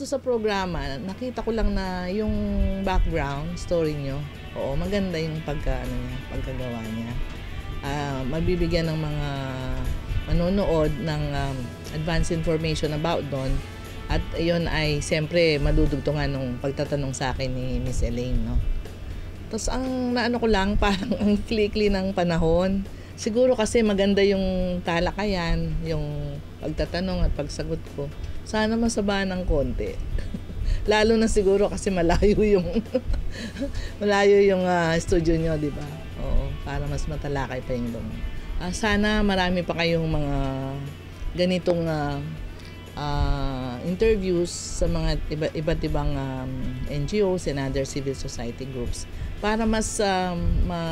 gusto sa programa, nakita ko lang na yung background story nyo, oo, maganda yung pagka, ano niya, pagkagawa niya. Ah, mabibigyan ng mga manonood ng um, advanced information about doon. At yun ay siyempre madudugtungan ng pagtatanong sa akin ni Miss Elaine, no? Tapos ang naano ko lang, parang ang klikli ng panahon. Siguro kasi maganda yung talakayan, yung pagtatanong at pagsagot ko. Sana masabaan ng konti. Lalo na siguro kasi malayo yung malayo yung ah, studio nyo, di ba? Oo, para mas matalakay pa yung doon. Ah, sana marami pa kayong mga ganitong ah, ah, interviews sa mga iba, iba't ibang um, NGOs and other civil society groups para mas um, ma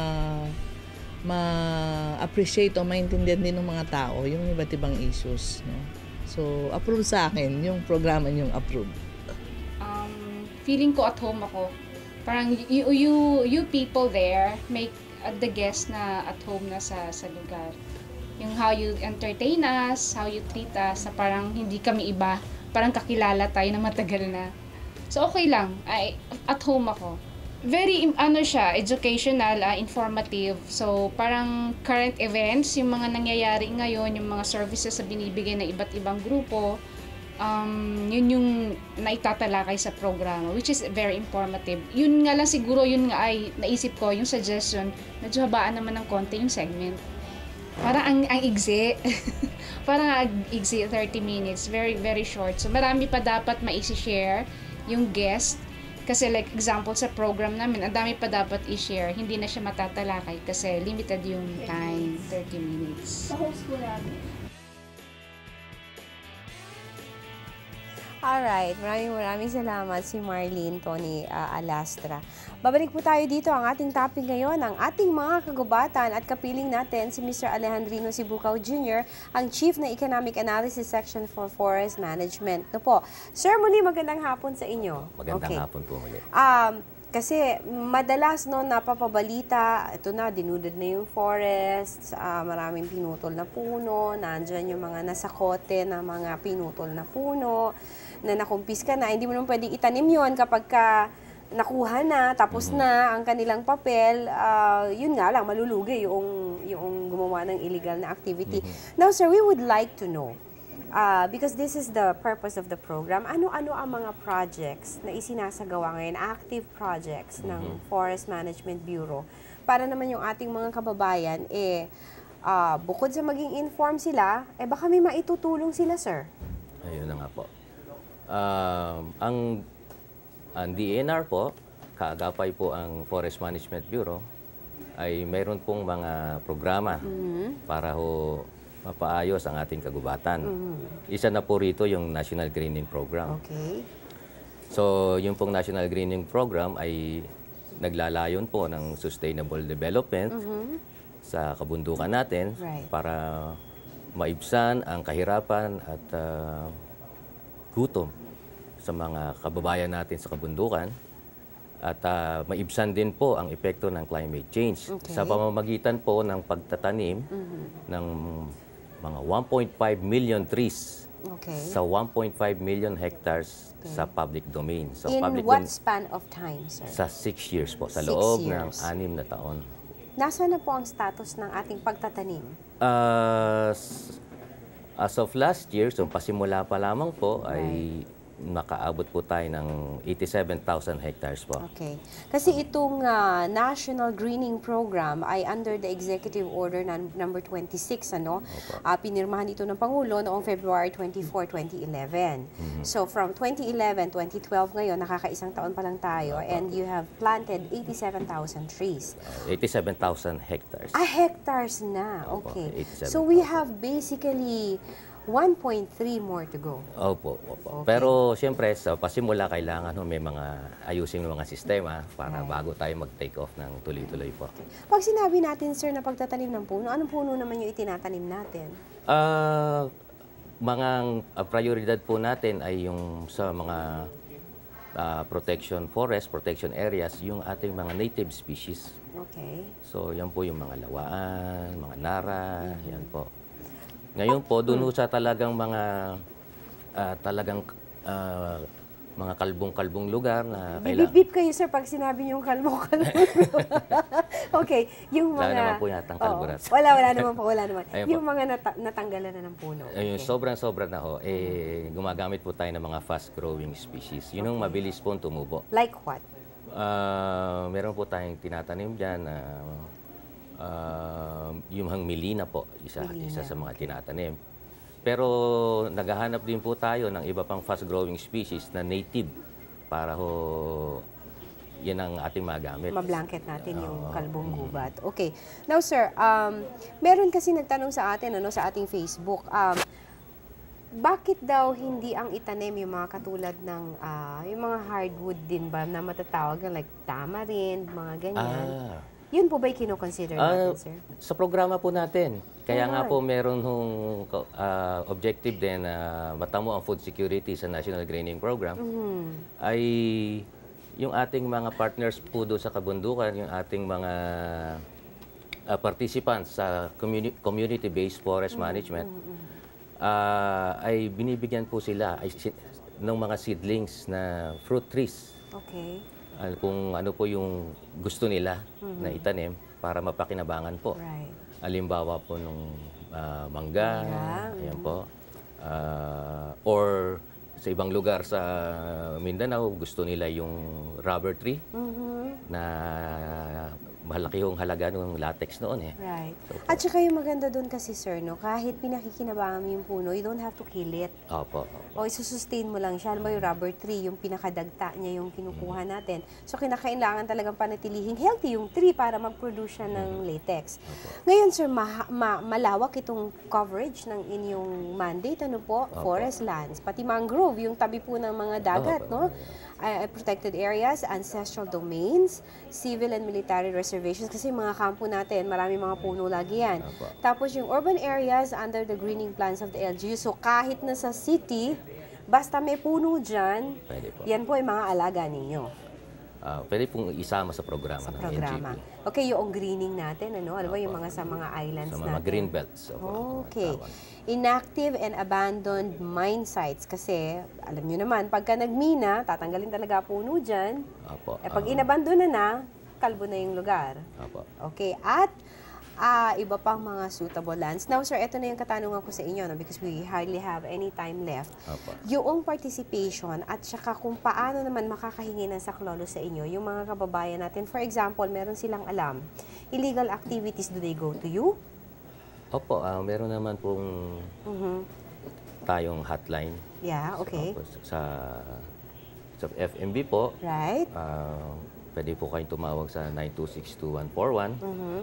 ma-appreciate o maintindihan din ng mga tao yung iba't ibang issues. No? So, approve sa akin yung programa yung approve. um, feeling ko at home ako. Parang you, you, you people there make uh, the guest na at home na sa, sa lugar. Yung how you entertain us, how you treat us, na parang hindi kami iba. Parang kakilala tayo na matagal na. So, okay lang. I, at home ako. Very, ano siya, educational, ah, informative. So, parang current events, yung mga nangyayari ngayon, yung mga services na binibigay ng iba't ibang grupo, um, yun yung naitatalakay sa programa, which is very informative. Yun nga lang siguro, yun nga ay naisip ko, yung suggestion, medyo habaan naman ng konti yung segment. Parang ang, ang igsi. Parang ang igsi, 30 minutes. Very, very short. So, marami pa dapat maisi-share yung guest. Kasi like example sa program namin, ang dami pa dapat i-share. Hindi na siya matatalakay kasi limited yung time, 30 minutes. Sa po namin. Alright, maraming maraming salamat si Marlene Tony ah, Alastra. Babalik po tayo dito ang ating topic ngayon, ang ating mga kagubatan at kapiling natin si Mr. Alejandrino Sibucaw Jr., ang Chief na Economic Analysis Section for Forest Management. No po. Sir, muli magandang hapon sa inyo. Magandang Okay. hapon po muli. Um, kasi madalas no napapabalita, ito na dinudod na yung forest, ah, maraming pinutol na puno, nandyan yung mga nasa kote na mga pinutol na puno na nakumpiska na, hindi mo naman pwedeng itanim yon kapag ka nakuha na, tapos na ang kanilang papel, ah, yun nga lang, malulugi yung, yung gumawa ng illegal na activity. Now, sir, we would like to know, Ah, because this is the purpose of the program. Ano-ano ang mga projects na isinasagawa ngayon, active projects ng Forest Management Bureau para naman yung ating mga kababayan eh ah, bukod sa maging informed sila, eh baka may maitutulong sila, sir. Ayun na nga po. Um, ang, ang DNR po, kaagapay po ang Forest Management Bureau, ay mayroon pong mga programa para ho mapaayos ang ating kagubatan. Isa na po rito yung National Greening Program. Okay. So, yung pong National Greening Program ay naglalayon po ng sustainable development sa kabundukan natin Right. para maibsan ang kahirapan at ah, gutom sa mga kababayan natin sa kabundukan at ah, maibsan din po ang epekto ng climate change Okay. sa pamamagitan po ng pagtatanim ng mga 1.5 million trees Okay. sa 1.5 million hectares sa public domain. So In public what span of time, sir? sa 6 years po, sa Six loob years. ng anim na taon. Nasaan na po ang status ng ating pagtatanim? Uh, as of last year, so pasimula pa lamang po, ay nakaabot po tayo ng 87,000 hectares po. Okay. Kasi itong ah, National Greening Program ay under the Executive Order number 26 ano. Ah, pinirmahan ito ng Pangulo noong February 24, 2011. So from 2011, 2012 ngayon nakakaisang taon pa lang tayo and you have planted 87,000 trees. 87,000 hectares. Ah, hectares na. Opo, Okay. 87,000. So we have basically 1.3 more to go. Opo, opo. Okay. Pero siyempre, sa pasimula, kailangan ho, may mga ayusin ng mga sistema para bago tayo mag-take off ng tuloy-tuloy po. Pag sinabi natin, sir, na pagtatanim ng puno, anong puno naman yung itinatanim natin? Ah, mga ah, prioridad po natin ay yung sa mga ah, protection forest, protection areas, yung ating mga native species. Okay. So, yan po yung mga lawaan, mga nara, yan po. Ngayon po, ho sa talagang mga ah, talagang ah, mga kalbong-kalbong lugar na kailangan. Bibip kayo, sir, pag sinabi niyong kalbo-kalbo. okay, yung Wala mga... naman po yatang kalbo Oo. rat. wala, wala naman po, wala naman. Ayun po. yung mga nata- natanggalan na ng puno. Ayun, Okay. sobrang-sobra na ho, eh, gumagamit po tayo ng mga fast-growing species. Yun yung mabilis po tumubo. Like what? Ah, meron po tayong tinatanim dyan na ah, yung hang milina po, isa, isa sa mga tinatanim. Pero naghahanap din po tayo ng iba pang fast-growing species na native para ho yan ang ating magamit. mablanket natin yung kalbong gubat. Okay. Now, sir, um, meron kasi nagtanong sa atin, ano, sa ating Facebook, um, bakit daw hindi ang itanim yung mga katulad ng, ah, yung mga hardwood din ba na matatawag na like tamarind, mga ganyan? Ah, Yun po ba'y kinoconsider Ah, natin, sir? sa programa po natin. Kaya nga Alright. po meron hong ah, objective din na matamo ang food security sa National Greening Program Mhm. ay yung ating mga partners po doon sa kabundukan, yung ating mga ah, participants sa communi- community-based forest management ah, ay binibigyan po sila ay, ng mga seedlings na fruit trees Okay. Ah, kung ano po yung gusto nila na itanim para mapakinabangan po. Right. Alimbawa po nung ah, mangga, Mangga, ayan po. Ah, or sa ibang lugar sa Mindanao, gusto nila yung rubber tree Mhm. na malaki yung halaga ng latex noon eh. Right. At saka yung maganda doon kasi, sir, no, kahit pinakikinabangan mo yung puno, you don't have to kill it. Opo. O isusustain mo lang siya. Alam mo yung rubber tree, yung pinakadagta niya yung kinukuha natin. So, kinakailangan talagang panatilihing healthy yung tree para mag-produce siya ng latex. Ngayon, sir, ma- ma- malawak itong coverage ng inyong mandate. Ano po? Forest lands. Pati mangrove, yung tabi po ng mga dagat, no? Uh, protected areas, ancestral domains, civil and military reservations. Kasi mga kampo natin, marami mga puno lagi yan. Tapos yung urban areas under the greening plans of the LGU. So kahit na sa city, basta may puno dyan, po. yan po ay mga alaga ninyo Ah, pwede pong isama sa programa sa ng programa. NGP. Okay, yung greening natin, ano? Alam mo yung mga sa mga islands Sa natin. mga green belts. Opo. Okay. Inactive and abandoned mine sites. Kasi, alam nyo naman, pagka nagmina, tatanggalin talaga puno dyan. Opo. Eh, pag ah, inabandon na na, kalbo na yung lugar. Opo. Okay, at ah, iba pang mga suitable lands. Now, sir, ito na yung katanungan ko sa inyo, no, because we hardly have any time left. Opo. Yung participation at saka kung paano naman makakahingi ng saklolo sa inyo, yung mga kababayan natin, for example, meron silang alam, illegal activities, do they go to you? Opo, ah, meron naman pong Mhm. tayong hotline. Yeah, okay. Opo, sa sa FMB po, Right? ah, pwede po kayong tumawag sa 9262141. Mhm.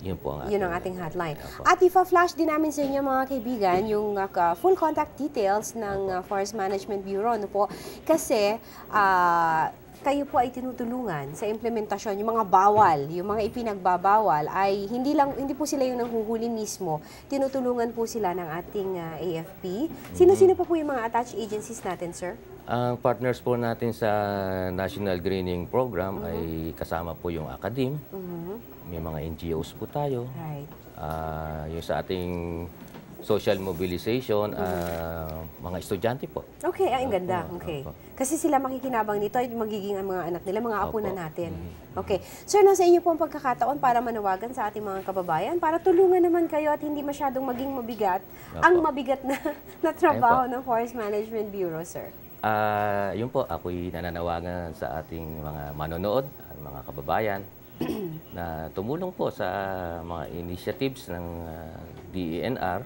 Yun po ang Yun ang ating hotline. Opo. At ipa-flash din namin sa inyo mga kaibigan yung uh, full contact details ng uh, Forest Management Bureau. No po? Kasi ah, kayo po ay tinutulungan sa implementasyon, yung mga bawal, yung mga ipinagbabawal ay hindi lang hindi po sila yung nanghuhuli mismo. Tinutulungan po sila ng ating uh, AFP. Sino-sino pa po yung mga attached agencies natin, sir? Ang partners po natin sa National Greening Program ay kasama po yung Akadim, Mhm. may mga NGOs po tayo, Right. ah, yung sa ating social mobilization, ah, mga estudyante po. Okay, ay, ang ganda. Opo, Okay. opo. Kasi sila makikinabang nito ay magiging ang mga anak nila, mga apo na natin. Okay. Sir, nasa inyo po ang pagkakataon para manawagan sa ating mga kababayan para tulungan naman kayo at hindi masyadong maging mabigat Opo. ang mabigat na, na trabaho ng Forest Management Bureau, sir. Ah, yun po, ako'y nananawagan sa ating mga manonood, mga kababayan, na tumulong po sa mga initiatives ng ah, DENR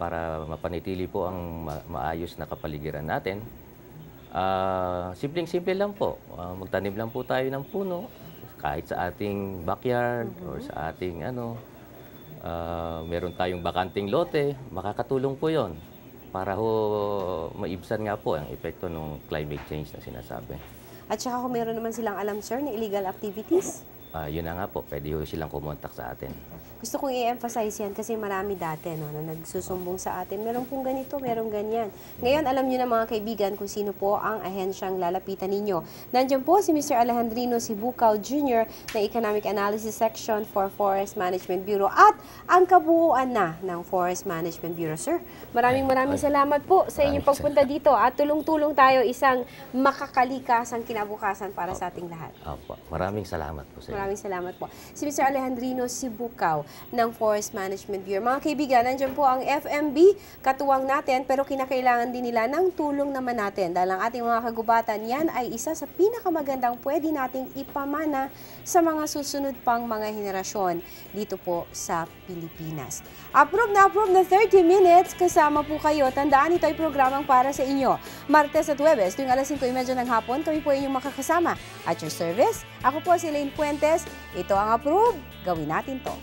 para mapanitili po ang ma- maayos na kapaligiran natin. Ah, simpleng-simple lang po. Ah, magtanim lang po tayo ng puno kahit sa ating backyard or sa ating ano ah, meron tayong bakanting lote, makakatulong po 'yon para ho maibsan nga po ang epekto ng climate change na sinasabi. At saka kung meron naman silang alam, sir, na illegal activities, ah, yun na nga po, pwede ho silang kumontak sa atin. Gusto kong i-emphasize yan kasi marami dati no, na nagsusumbong sa atin. Meron pong ganito, meron ganyan. Ngayon, alam nyo na mga kaibigan kung sino po ang ahensyang lalapitan ninyo. Nandiyan po si Mr. Alejandrino Sibucaw Jr. na Economic Analysis Section for Forest Management Bureau at ang kabuuan na ng Forest Management Bureau. Sir, maraming maraming salamat po sa inyong pagpunta dito at tulong-tulong tayo isang makakalikasang kinabukasan para sa ating lahat. Opo, maraming salamat po sa inyo. Maraming salamat po. Si Mr. Alejandrino Sibucaw ng Forest Management Bureau. Mga kaibigan, nandiyan po ang FMB, katuwang natin, pero kinakailangan din nila ng tulong naman natin. Dahil ang ating mga kagubatan, yan ay isa sa pinakamagandang pwede nating ipamana sa mga susunod pang mga henerasyon dito po sa Pilipinas. Approve na approve na 30 minutes, kasama po kayo. Tandaan, ito ay programang para sa inyo. Martes at Huwebes, tuwing alas 5.30 ng hapon, kami po inyong makakasama. At your service, ako po si Lane Fuentes. Ito ang approve. Gawin natin to.